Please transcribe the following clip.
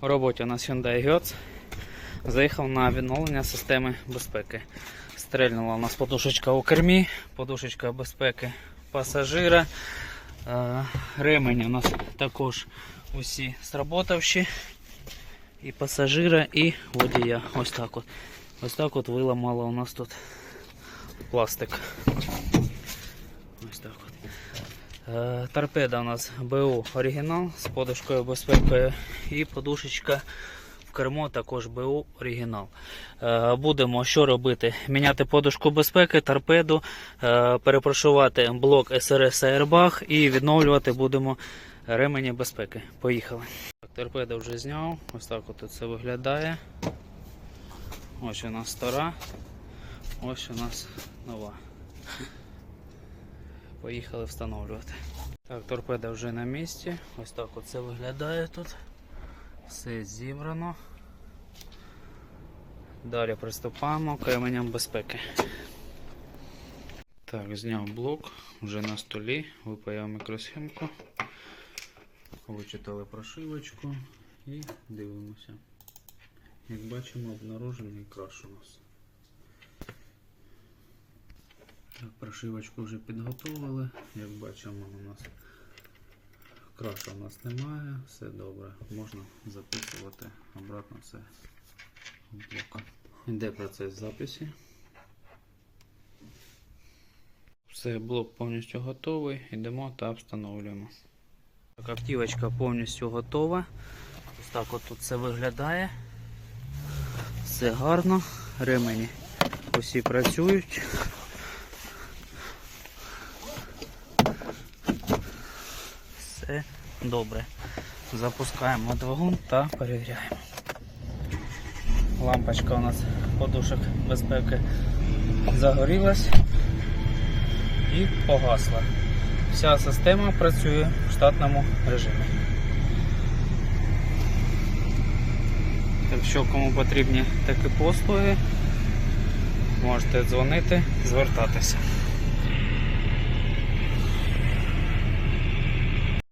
У роботі у нас Hyundai Getz. Заїхав на відновлення системи безпеки. Стрельнула у нас подушечка у кермі, подушечка безпеки пасажира. Е, Ремені у нас також усі сработавші. І пасажира, і водія. Ось так от. Ось так от виламало у нас тут пластик. Ось так от. Е, Торпеда у нас БУ оригінал з подушкою безпекою і подушечка в кермо також БУ оригінал. Е, Будемо що робити? Міняти подушку безпеки, торпеду, е, перепрошувати блок СРС Airbag і відновлювати будемо ремені безпеки. Поїхали. Торпеда вже зняв. Ось так от це виглядає. Ось у нас стара. Ось у нас нова. Поїхали встановлювати. Так, торпеда вже на місці. Ось так оце виглядає тут. Все зібрано. Далі приступаємо к ременям безпеки. Так, зняв блок, вже на столі, випаяв мікросхемку. Вичитали прошивочку і дивимося. Як бачимо, обнаружений краш у нас. Так, прошивочку вже підготовили. Як бачимо, у нас краша у нас немає, все добре. Можна записувати обратно все в блок. Йде процес записі. Все, блок повністю готовий. Йдемо та встановлюємо. Так, автівочка повністю готова. Ось так от тут все виглядає. Все гарно. Ремені усі працюють. Все добре. Запускаємо двигун та перевіряємо. Лампочка у нас подушок безпеки загорілась і погасла. Вся система працює в штатному режимі. Якщо кому потрібні такі послуги, можете дзвонити, звертатися.